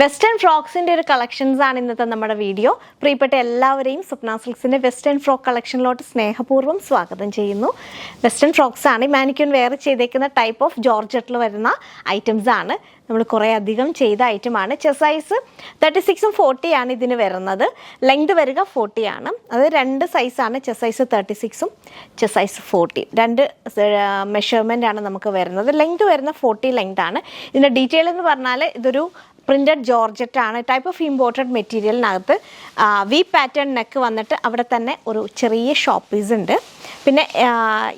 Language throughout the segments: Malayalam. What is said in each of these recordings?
വെസ്റ്റേൺ ഫ്രോക്സിന്റെ ഒരു കളക്ഷൻസ് ആണ് ഇന്നത്തെ നമ്മുടെ വീഡിയോ പ്രിയപ്പെട്ട എല്ലാവരെയും സ്വപ്ന സിൽക്സിന്റെ വെസ്റ്റേൺ ഫ്രോക്ക് കളക്ഷനിലോട്ട് സ്നേഹപൂർവം സ്വാഗതം ചെയ്യുന്നു. വെസ്റ്റേൺ ഫ്രോക്സ് ആണ് മാനിക്യൂൺ വെയർ ചെയ്തേക്കുന്ന ടൈപ്പ് ഓഫ് ജോർജറ്റിൽ വരുന്ന ഐറ്റംസ് ആണ്. നമ്മൾ കുറേ അധികം ചെയ്ത ഐറ്റമാണ്. ചെസ് സൈസ് തേർട്ടി സിക്സും ഫോർട്ടി ആണ് ഇതിന് വരുന്നത്. ലെങ്ത് വരിക ഫോർട്ടി ആണ്. അത് രണ്ട് സൈസാണ് ചെസ് സൈസ് തേർട്ടി സിക്സും ചെസ് സൈസ് ഫോർട്ടി രണ്ട് മെഷർമെന്റ് ആണ് നമുക്ക് വരുന്നത്. ലെങ്ത് വരുന്ന ഫോർട്ടി ലെങ്ത് ആണ്. ഇതിന്റെ ഡീറ്റെയിൽ എന്ന് പറഞ്ഞാൽ ഇതൊരു പ്രിന്റഡ് ജോർജറ്റ് ആണ്. ടൈപ്പ് ഓഫ് ഇമ്പോർട്ടഡ് മെറ്റീരിയലിനകത്ത് വി പാറ്റേൺ നെക്ക് വന്നിട്ട് അവിടെ തന്നെ ഒരു ചെറിയ ഷോപ്പീസ് പീസ് ഉണ്ട്. പിന്നെ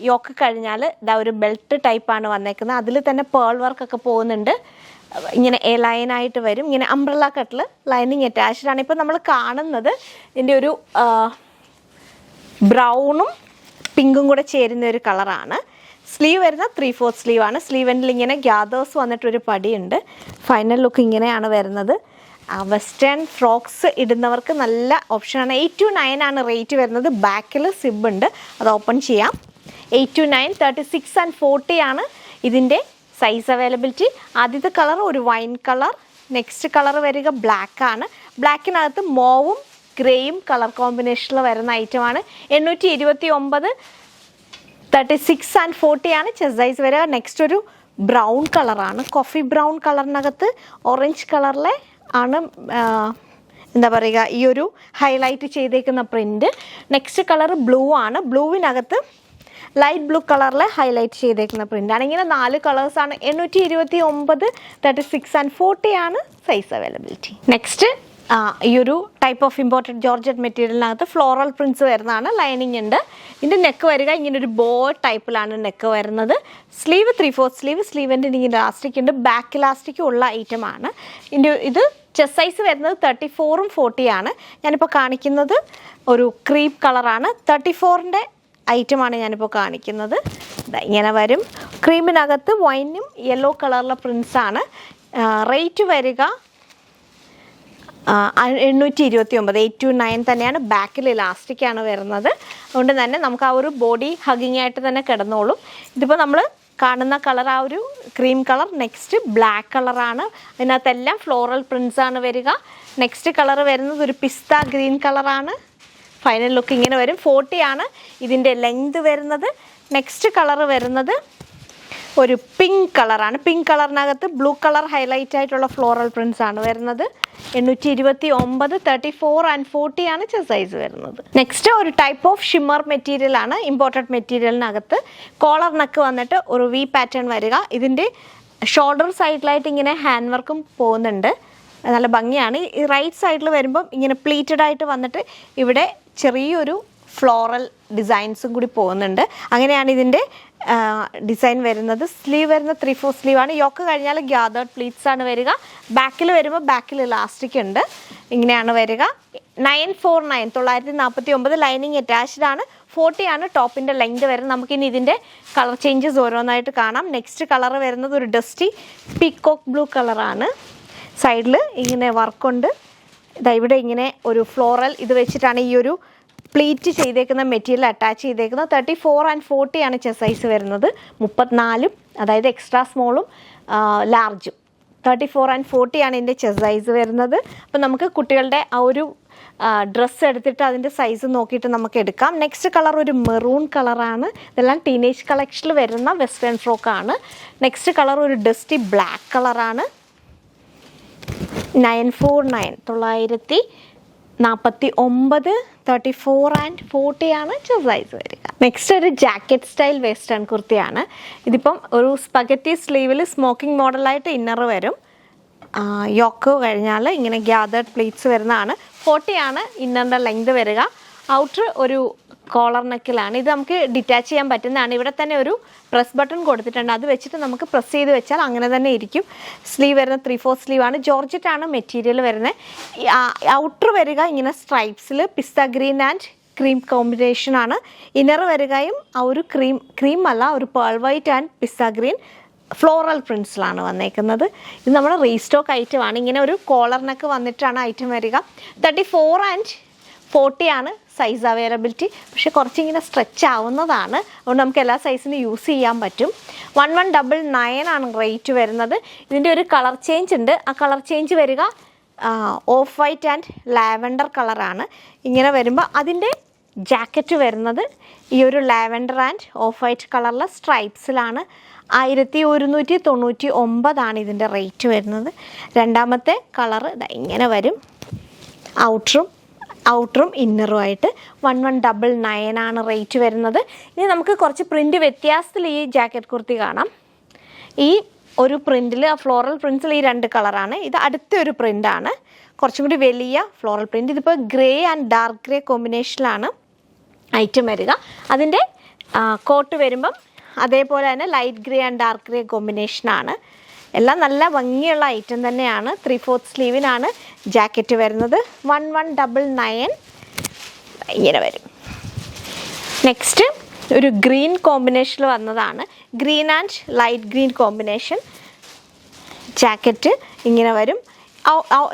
യോക്ക് കഴിഞ്ഞാൽ ഇതാ ഒരു ബെൽറ്റ് ടൈപ്പാണ് വന്നേക്കുന്നത്. അതിൽ തന്നെ പേൾ വർക്കൊക്കെ പോകുന്നുണ്ട്. ഇങ്ങനെ എ ലൈനായിട്ട് വരും. ഇങ്ങനെ അംബ്രല്ല കട്ടിൽ ലൈനിങ് അറ്റാച്ച്ഡ് ആണ്. ഇപ്പോൾ നമ്മൾ കാണുന്നത് ഇതിന്റെ ഒരു ബ്രൗണും പിങ്കും കൂടെ ചേരുന്ന ഒരു കളറാണ് സ്ലീവ് വരുന്ന ത്രീ ഫോർത്ത് സ്ലീവ് ആണ്. സ്ലീവ് എൻഡിൽ ഇങ്ങനെ ഗ്യാദേഴ്സ് വന്നിട്ടൊരു പടിയുണ്ട്. ഫൈനൽ ലുക്ക് ഇങ്ങനെയാണ് വരുന്നത്. വെസ്റ്റേൺ ഫ്രോക്സ് ഇടുന്നവർക്ക് നല്ല ഓപ്ഷനാണ് എയ്റ്റ് ടു നയൻ ആണ് റേറ്റ് വരുന്നത്. ബാക്കിൽ സിബ് ഉണ്ട്. അത് ഓപ്പൺ ചെയ്യാം. Eight two nine thirty six and forty ആണ് ഇതിന്റെ സൈസ് അവൈലബിലിറ്റി ആദ്യത്തെ കളർ ഒരു വൈൻ കളർ നെക്സ്റ്റ് കളർ വരിക ബ്ലാക്ക് ആണ്. ബ്ലാക്കിനകത്ത് മോവും ഗ്രേയും കളർ കോമ്പിനേഷനിൽ വരുന്ന ഐറ്റമാണ് എണ്ണൂറ്റി ഇരുപത്തി ഒമ്പത് തേർട്ടി സിക്സ് ആൻഡ് ഫോർട്ടി ആണ് ചെസ് സൈസ് വരിക. നെക്സ്റ്റ് ഒരു ബ്രൗൺ കളറാണ് കോഫി ബ്രൗൺ കളറിനകത്ത് ഓറഞ്ച് കളറിലെ ആണ് എന്താ പറയുക ഈ ഒരു ഹൈലൈറ്റ് ചെയ്തേക്കുന്ന പ്രിന്റ് നെക്സ്റ്റ് കളർ ബ്ലൂ ആണ്. ബ്ലൂവിനകത്ത് ലൈറ്റ് ബ്ലൂ കളറിൽ ഹൈലൈറ്റ് ചെയ്തേക്കുന്ന പ്രിന്റ് ആണ്. ഇങ്ങനെ നാല് കളേഴ്സാണ് എണ്ണൂറ്റി ഇരുപത്തി ഒമ്പത് തേർട്ടി സിക്സ് ആൻഡ് ഫോർട്ടി ആണ് സൈസ് അവൈലബിലിറ്റി നെക്സ്റ്റ് ഈ ഒരു ടൈപ്പ് ഓഫ് ഇമ്പോർട്ടന്റ് ജോർജറ്റ് മെറ്റീരിയലിനകത്ത് ഫ്ലോറൽ പ്രിൻസ് വരുന്നതാണ്. ലൈനിങ് ഉണ്ട്. ഇതിന്റെ നെക്ക് വരിക ഇങ്ങനെ ഒരു ബോ ടൈപ്പിലാണ് നെക്ക് വരുന്നത്. സ്ലീവ് ത്രീ ഫോർത്ത് സ്ലീവ് സ്ലീവിന്റെ ഇങ്ങനെ ഇലാസ്റ്റിക് ഉണ്ട്. ബാക്ക് ഇലാസ്റ്റിക്കും ഉള്ള ഐറ്റമാണ് ഇതിന്റെ ഇത് ചെസ് സൈസ് വരുന്നത് തേർട്ടി ഫോറും ഫോർട്ടിയാണ് ഞാനിപ്പോൾ കാണിക്കുന്നത് ഒരു ക്രീം കളറാണ് തേർട്ടി ഫോറിന്റെ ഐറ്റമാണ് ഞാനിപ്പോൾ കാണിക്കുന്നത്. ഇങ്ങനെ വരും. ക്രീമിനകത്ത് വൈനും യെല്ലോ കളറിലെ പ്രിൻസാണ് റേറ്റ് വരിക എണ്ണൂറ്റി ഇരുപത്തി ഒമ്പത് എയ്റ്റ് ടു നയൻ തന്നെയാണ് ബാക്കിൽ ഇലാസ്റ്റിക്കാണ് വരുന്നത്. അതുകൊണ്ട് തന്നെ നമുക്ക് ആ ഒരു ബോഡി ഹഗിങ് ആയിട്ട് തന്നെ കിടന്നോളും. ഇതിപ്പോൾ നമ്മൾ കാണുന്ന കളർ ആ ഒരു ക്രീം കളർ നെക്സ്റ്റ് ബ്ലാക്ക് കളറാണ് അതിനകത്തെല്ലാം ഫ്ലോറൽ പ്രിൻസാണ് വരിക. നെക്സ്റ്റ് കളർ വരുന്നത് ഒരു പിസ്ത ഗ്രീൻ കളറാണ് ഫൈനൽ ലുക്ക് ഇങ്ങനെ വരും. ഫോർട്ടി ആണ് ഇതിന്റെ ലെങ്ത് വരുന്നത്. നെക്സ്റ്റ് കളർ വരുന്നത് ഒരു പിങ്ക് കളറാണ് പിങ്ക് കളറിനകത്ത് ബ്ലൂ കളർ ഹൈലൈറ്റ് ആയിട്ടുള്ള ഫ്ലോറൽ പ്രിൻസ് ആണ് വരുന്നത്. എണ്ണൂറ്റി ഇരുപത്തി ഒമ്പത് തേർട്ടി ഫോർ ആൻഡ് ഫോർട്ടി ആണ് സൈസ് വരുന്നത്. നെക്സ്റ്റ് ഒരു ടൈപ്പ് ഓഫ് ഷിമ്മർ മെറ്റീരിയൽ ആണ്. ഇമ്പോർട്ടഡ് മെറ്റീരിയലിനകത്ത് കോളർ നക്ക് വന്നിട്ട് ഒരു വി പാറ്റേൺ വരിക. ഇതിന്റെ ഷോൾഡർ സൈഡിലായിട്ട് ഇങ്ങനെ ഹാൻഡ് വർക്കും പോകുന്നുണ്ട്. നല്ല ഭംഗിയാണ്. ഈ റൈറ്റ് സൈഡിൽ വരുമ്പം ഇങ്ങനെ പ്ലീറ്റഡ് ആയിട്ട് വന്നിട്ട് ഇവിടെ ചെറിയൊരു ഫ്ലോറൽ ഡിസൈൻസും കൂടി പോകുന്നുണ്ട്. അങ്ങനെയാണ് ഇതിന്റെ ഡിസൈൻ വരുന്നത്. സ്ലീവ് വരുന്ന ത്രീ ഫോർ സ്ലീവ് ആണ്. യോക്ക് കഴിഞ്ഞാൽ ഗ്യാതേർഡ് പ്ലീറ്റ്സ് ആണ് വരിക. ബാക്കിൽ വരുമ്പോൾ ബാക്കിൽ ഇലാസ്റ്റിക് ഉണ്ട്. ഇങ്ങനെയാണ് വരിക. Nine four nine. തൊള്ളായിരത്തി നാൽപ്പത്തി ഒമ്പത് ലൈനിങ് അറ്റാച്ച്ഡ് ആണ്. ഫോർട്ടി ആണ് ടോപ്പിന്റെ ലെങ്ത് വരുന്നത്. നമുക്കിനി ഇതിന്റെ കളർ ചേഞ്ചസ് ഓരോന്നായിട്ട് കാണാം. നെക്സ്റ്റ് കളർ വരുന്നത് ഒരു ഡസ്റ്റി പീക്കോക്ക് ബ്ലൂ കളറാണ്. സൈഡിൽ ഇങ്ങനെ വർക്കുണ്ട് ഇതാ ഇവിടെ ഇങ്ങനെ ഒരു ഫ്ലോറൽ ഇത് വെച്ചിട്ടാണ് ഈ ഒരു പ്ലീറ്റ് ചെയ്തേക്കുന്ന മെറ്റീരിയൽ അറ്റാച്ച് ചെയ്തേക്കുന്നത്. തേർട്ടി ഫോർ ആൻഡ് ഫോർട്ടി ആണ് ചെസ് സൈസ് വരുന്നത്. മുപ്പത്തിനാലും അതായത് എക്സ്ട്രാ സ്മോളും ലാർജും തേർട്ടി ഫോർ ആൻഡ് ഫോർട്ടി ആണ് ഇതിന്റെ ചെസ് സൈസ് വരുന്നത്. അപ്പം നമുക്ക് കുട്ടികളുടെ ആ ഒരു ഡ്രസ്സ് എടുത്തിട്ട് അതിന്റെ സൈസ് നോക്കിയിട്ട് നമുക്ക് എടുക്കാം. നെക്സ്റ്റ് കളർ ഒരു മെറൂൺ കളറാണ് ഇതെല്ലാം ടീനേജ് കളക്ഷനിൽ വരുന്ന വെസ്റ്റേൺ ഫ്രോക്കാണ് നെക്സ്റ്റ് കളർ ഒരു ഡസ്റ്റി ബ്ലാക്ക് കളറാണ് നയൻ ഫോർ നയൻ തൊള്ളായിരത്തി നാൽപ്പത്തി ഒമ്പത് തേർട്ടി ഫോർ ആൻഡ് ഫോർട്ടി ആണ് സൈസ് വരിക. നെക്സ്റ്റ് ഒരു ജാക്കറ്റ് സ്റ്റൈൽ വെസ്റ്റേൺ കുർത്തിയാണ്. ഇതിപ്പം ഒരു സ്പഗറ്റി സ്ലീവിൽ സ്മോക്കിംഗ് മോഡലായിട്ട് ഇന്നർ വരും. യോക്ക് കഴിഞ്ഞാൽ ഇങ്ങനെ ഗ്യാതേർഡ് പ്ലീറ്റ്സ് വരുന്നതാണ്. ഫോർട്ടി ആണ് ഇന്നറിന്റെ ലെങ്ത് വരിക. ഔട്ടർ ഒരു കോളർ നെക്കിലാണ് ഇത് നമുക്ക് ഡിറ്റാച്ച് ചെയ്യാൻ പറ്റുന്നതാണ്. ഇവിടെ തന്നെ ഒരു പ്രസ് ബട്ടൺ കൊടുത്തിട്ടുണ്ട്. അത് വെച്ചിട്ട് നമുക്ക് പ്രസ് ചെയ്ത് വെച്ചാൽ അങ്ങനെ തന്നെ ഇരിക്കും. സ്ലീവ് വരുന്ന ത്രീ ഫോർ സ്ലീവ് ആണ്. ജോർജറ്റ് ആണ് മെറ്റീരിയൽ വരുന്നത്. ഔട്ടർ വരിക ഇങ്ങനെ സ്ട്രൈപ്സിൽ pista green and cream combination ആണ്. ഇന്നർ വരികയും ആ ഒരു ക്രീം ക്രീം അല്ല ഒരു pearl white and pista green floral പ്രിൻസിലാണ് വന്നേക്കുന്നത്. ഇത് നമ്മുടെ റീസ്റ്റോക്ക് ഐറ്റം ആണ്. ഇങ്ങനെ ഒരു കോളറിനൊക്കെ വന്നിട്ടാണ് ഐറ്റം വരിക. തേർട്ടി ഫോർ ആൻഡ് ഫോർട്ടി ആണ്. സൈസ് അവൈലബിലിറ്റി പക്ഷേ കുറച്ചിങ്ങനെ സ്ട്രെച്ച് ആവുന്നതാണ്. അതുകൊണ്ട് നമുക്ക് എല്ലാ സൈസിനും യൂസ് ചെയ്യാൻ പറ്റും. വൺ വൺ ഡബിൾ നയൻ ആണ് റേറ്റ് വരുന്നത്. ഇതിന്റെ ഒരു കളർ ചേഞ്ച് ഉണ്ട്. ആ കളർ ചേഞ്ച് വരിക ഓഫ് വൈറ്റ് ആൻഡ് ലാവൻഡർ കളറാണ് ഇങ്ങനെ വരുമ്പോൾ അതിന്റെ ജാക്കറ്റ് വരുന്നത് ഈ ഒരു ലാവൻഡർ ആൻഡ് ഓഫ് വൈറ്റ് കളറിലെ സ്ട്രൈപ്സിലാണ് ആയിരത്തി ഒരുന്നൂറ്റി തൊണ്ണൂറ്റി ഒമ്പതാണ് ഇതിന്റെ റേറ്റ് വരുന്നത്. രണ്ടാമത്തെ കളറ് ഇങ്ങനെ വരും. ഔട്ടറും ഔട്ടറും ഇന്നറും ആയിട്ട് വൺ വൺ ഡബിൾ നയൻ ആണ് റേറ്റ് വരുന്നത്. ഇനി നമുക്ക് കുറച്ച് പ്രിന്റ് വ്യത്യാസത്തിൽ ഈ ജാക്കറ്റ് കുർത്തി കാണാം. ഈ ഒരു പ്രിന്റിൽ ഫ്ലോറൽ പ്രിൻസിൽ ഈ രണ്ട് കളറാണ് ഇത് അടുത്ത ഒരു പ്രിന്റാണ് കുറച്ചും കൂടി വലിയ ഫ്ലോറൽ പ്രിന്റ് ഇതിപ്പോൾ ഗ്രേ ആൻഡ് ഡാർക്ക് ഗ്രേ കോമ്പിനേഷനിലാണ് ഐറ്റം വരിക. അതിന്റെ കോട്ട് വരുമ്പം അതേപോലെ തന്നെ light grey and dark grey കോമ്പിനേഷനാണ് എല്ലാം നല്ല ഭംഗിയുള്ള ഐറ്റം തന്നെയാണ്. ത്രീ ഫോർത്ത് സ്ലീവിനാണ് ജാക്കറ്റ് വരുന്നത്. വൺ വൺ ഡബിൾ നയൻ ഇങ്ങനെ വരും. നെക്സ്റ്റ് ഒരു ഗ്രീൻ കോമ്പിനേഷനിൽ വന്നതാണ്. Green and light green combination jacket ഇങ്ങനെ വരും.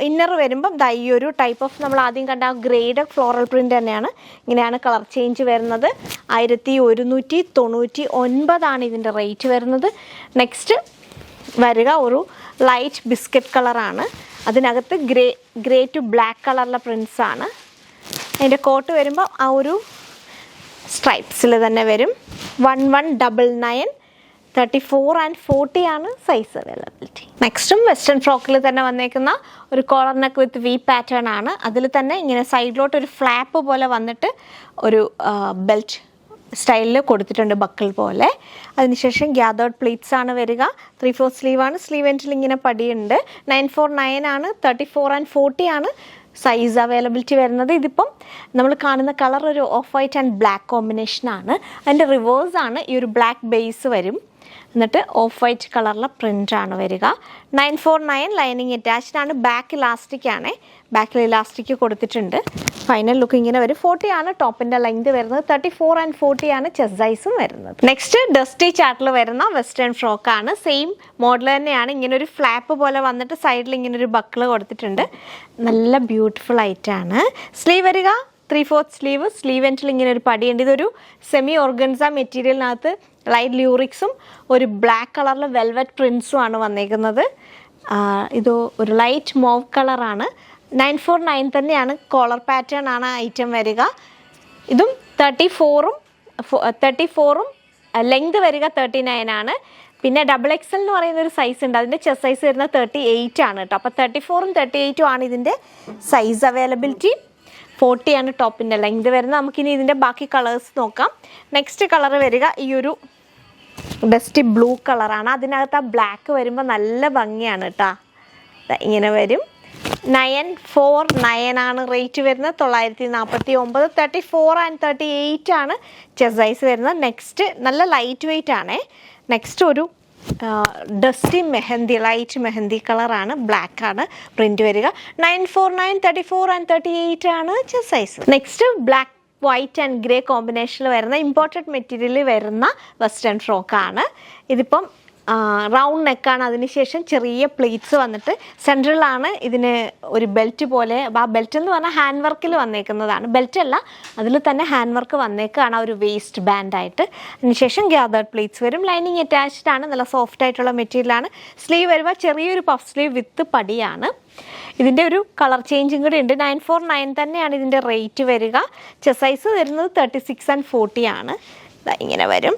ഇന്നർ വരുമ്പം ദാ ഈ ഒരു ടൈപ്പ് ഓഫ് നമ്മൾ ആദ്യം കണ്ട ആ ഗ്രേഡ് ഫ്ലോറൽ പ്രിന്റ് തന്നെയാണ്. ഇങ്ങനെയാണ് കളർ ചേഞ്ച് വരുന്നത്. ആയിരത്തി ഒരുന്നൂറ്റി തൊണ്ണൂറ്റി ഒൻപതാണ് ഇതിന്റെ റേറ്റ് വരുന്നത്. നെക്സ്റ്റ് വരിക ഒരു ലൈറ്റ് ബിസ്ക്കറ്റ് കളറാണ് അതിനകത്ത് ഗ്രേ ഗ്രേ ടു ബ്ലാക്ക് കളറിലെ പ്രിൻസ് ആണ്. അതിന്റെ കോട്ട് വരുമ്പോൾ ആ ഒരു സ്ട്രൈപ്സിൽ തന്നെ വരും. One one double nine thirty four and forty ആണ് സൈസ് അവൈലബിലിറ്റി നെക്സ്റ്റും വെസ്റ്റേൺ ഫ്രോക്കിൽ തന്നെ വന്നേക്കുന്ന ഒരു collar neck with V pattern ആണ്. അതിൽ തന്നെ ഇങ്ങനെ സൈഡിലോട്ട് ഒരു ഫ്ലാപ്പ് പോലെ വന്നിട്ട് ഒരു ബെൽറ്റ് സ്റ്റൈലിൽ കൊടുത്തിട്ടുണ്ട് ബക്കിൾ പോലെ. അതിനുശേഷം ഗ്യാതേർഡ് പ്ലീറ്റ്സ് ആണ് വരിക. ത്രീ ഫോർ സ്ലീവ് ആണ്. സ്ലീവ് എന്റിൽ ഇങ്ങനെ പടിയുണ്ട്. നയൻ ഫോർ നയൻ ആണ്. തേർട്ടി ഫോർ ആൻഡ് ഫോർട്ടി ആണ് സൈസ് അവൈലബിലിറ്റി വരുന്നത്. ഇതിപ്പം നമ്മൾ കാണുന്ന കളർ ഒരു off white and black combination ആണ്. അതിന്റെ ആണ് ഈ ഒരു ബ്ലാക്ക് ബേസ് വരും. എന്നിട്ട് ഓഫ് വൈറ്റ് കളറിലെ പ്രിന്റ് ആണ് വരിക. Nine four nine lining attached ആണ്. ബാക്ക് ഇലാസ്റ്റിക് ആണ്. ബാക്കിൽ ഇലാസ്റ്റിക് കൊടുത്തിട്ടുണ്ട്. ഫൈനൽ ലുക്ക് ഇങ്ങനെ വരും. ഫോർട്ടി ആണ് ടോപ്പിന്റെ ലെങ്ത് വരുന്നത്. തേർട്ടി ഫോർ ആൻഡ് ഫോർട്ടി ആണ് ചെസ് സൈസും വരുന്നത്. നെക്സ്റ്റ് ഡസ്റ്റി ചാർട്ടിൽ വരുന്ന വെസ്റ്റേൺ ഫ്രോക്ക് ആണ്. സെയിം മോഡൽ തന്നെയാണ്. ഇങ്ങനെ ഒരു ഫ്ലാപ്പ് പോലെ വന്നിട്ട് സൈഡിൽ ഇങ്ങനെ ഒരു ബക്കിൾ കൊടുത്തിട്ടുണ്ട്. നല്ല ബ്യൂട്ടിഫുൾ ആയിട്ടാണ് സ്ലീവ് വരിക. ത്രീ ഫോർത്ത് സ്ലീവ് സ്ലീവ് എന്റിൽ ഇങ്ങനെ ഒരു പടിയുണ്ട്. ഇതൊരു സെമി ഓർഗൻസ മെറ്റീരിയലിനകത്ത് ലൈറ്റ് ല്യൂറിക്സും ഒരു ബ്ലാക്ക് കളറിൽ വെൽവെറ്റ് പ്രിൻസും ആണ് വന്നേക്കുന്നത്. ഇത് ഒരു ലൈറ്റ് മോവ് കളറാണ് നയൻ ഫോർ നയൻ തന്നെയാണ് കോളർ പാറ്റേൺ ആണ് ഐറ്റം വരിക. ഇതും തേർട്ടി ഫോറും തേർട്ടി ഫോറും ലെങ്ത് വരിക തേർട്ടി നയൻ ആണ്. പിന്നെ ഡബിൾ എക്സൽ എന്ന് പറയുന്ന ഒരു സൈസ് ഉണ്ട്. അതിന്റെ ചെസ് സൈസ് വരുന്നത് തേർട്ടി എയ്റ്റ് ആണ് കേട്ടോ അപ്പോൾ തേർട്ടി ഫോറും തേർട്ടി എയ്റ്റും ആണ് ഇതിന്റെ സൈസ് അവൈലബിലിറ്റി ഫോർട്ടി ആണ് ടോപ്പിന്റെ ലെങ്ത് വരുന്നത്. നമുക്കിനി ഇതിന്റെ ബാക്കി കളേഴ്സ് നോക്കാം. നെക്സ്റ്റ് കളർ വരിക ഈ ഒരു ബെസ്റ്റ് ബ്ലൂ കളറാണ് അതിനകത്ത് ആ ബ്ലാക്ക് വരുമ്പോൾ നല്ല ഭംഗിയാണ് കേട്ടോ ഇങ്ങനെ വരും. നയൻ ഫോർ നയൻ ആണ് റേറ്റ് വരുന്നത്. തൊള്ളായിരത്തി നാൽപ്പത്തി ഒമ്പത് thirty four and thirty eight ആണ് ചെസ് സൈസ് വരുന്നത്. നെക്സ്റ്റ് നല്ല ലൈറ്റ് വെയിറ്റ് ആണേ. നെക്സ്റ്റ് ഒരു ഡസ്റ്റി മെഹന്തി ലൈറ്റ് മെഹന്തി കളറാണ് ബ്ലാക്ക് ആണ്. പ്രിന്റ് വരിക. Nine four nine thirty four and thirty eight ആണ് chest size next black white and grey കോമ്പിനേഷനിൽ വരുന്ന ഇമ്പോർട്ടഡ് മെറ്റീരിയലിൽ വരുന്ന വെസ്റ്റേൺ ഫ്രോക്കാണ് ഇതിപ്പം റൗണ്ട് നെക്കാണ് അതിനുശേഷം ചെറിയ പ്ലേറ്റ്സ് വന്നിട്ട് സെൻട്രലാണ് ഇതിന് ഒരു ബെൽറ്റ് പോലെ. ആ ബെൽറ്റ് എന്ന് പറഞ്ഞാൽ ഹാൻഡ് വർക്കിൽ വന്നേക്കുന്നതാണ്. ബെൽറ്റ് അല്ല അതിൽ തന്നെ ഹാൻഡ് വർക്ക് വന്നേക്കാണ് ആ ഒരു വേസ്റ്റ് ബാൻഡായിട്ട് അതിനുശേഷം ഗ്യാതേർഡ് പ്ലേറ്റ്സ് വരും. ലൈനിങ് അറ്റാച്ച്ഡ് ആണ്. നല്ല സോഫ്റ്റ് ആയിട്ടുള്ള മെറ്റീരിയലാണ് സ്ലീവ് വരുമ്പോൾ ചെറിയൊരു പഫ് സ്ലീവ് വിത്ത് പടിയാണ്. ഇതിന്റെ ഒരു കളർ ചേഞ്ചും കൂടി ഉണ്ട്. നയൻ ഫോർ നയൻ തന്നെയാണ് ഇതിന്റെ റേറ്റ് വരിക. ചെസ് സൈസ് വരുന്നത് തേർട്ടി സിക്സ് ആൻഡ് ഫോർട്ടി ആണ്. ഇങ്ങനെ വരും.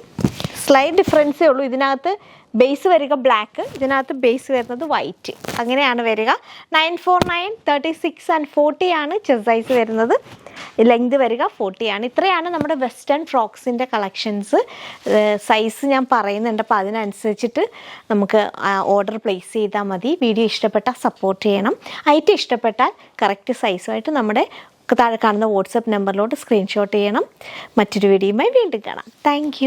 സ്ലൈഡ് ഡിഫറൻസേ ഉള്ളൂ. ഇതിനകത്ത് ബേസ് വരിക ബ്ലാക്ക് ഇതിനകത്ത് ബേസ് വരുന്നത് വൈറ്റ് അങ്ങനെയാണ് വരിക. Nine four nine thirty six and forty ആണ് ചെസ് സൈസ് വരുന്നത്. ലെങ്ത് വരിക ഫോർട്ടി ആണ്. ഇത്രയാണ് നമ്മുടെ വെസ്റ്റേൺ ഫ്രോക്സിന്റെ കളക്ഷൻസ് സൈസ് ഞാൻ പറയുന്നുണ്ട്. അപ്പോൾ അതിനനുസരിച്ചിട്ട് നമുക്ക് ഓർഡർ പ്ലേസ് ചെയ്താൽ മതി. വീഡിയോ ഇഷ്ടപ്പെട്ടാൽ സപ്പോർട്ട് ചെയ്യണം. ഐറ്റം ഇഷ്ടപ്പെട്ടാൽ കറക്റ്റ് സൈസുമായിട്ട് നമ്മുടെ താഴെ കാണുന്ന വാട്സപ്പ് നമ്പറിലോട്ട് സ്ക്രീൻഷോട്ട് ചെയ്യണം. മറ്റൊരു വീഡിയോയുമായി വീണ്ടും കാണാം. താങ്ക്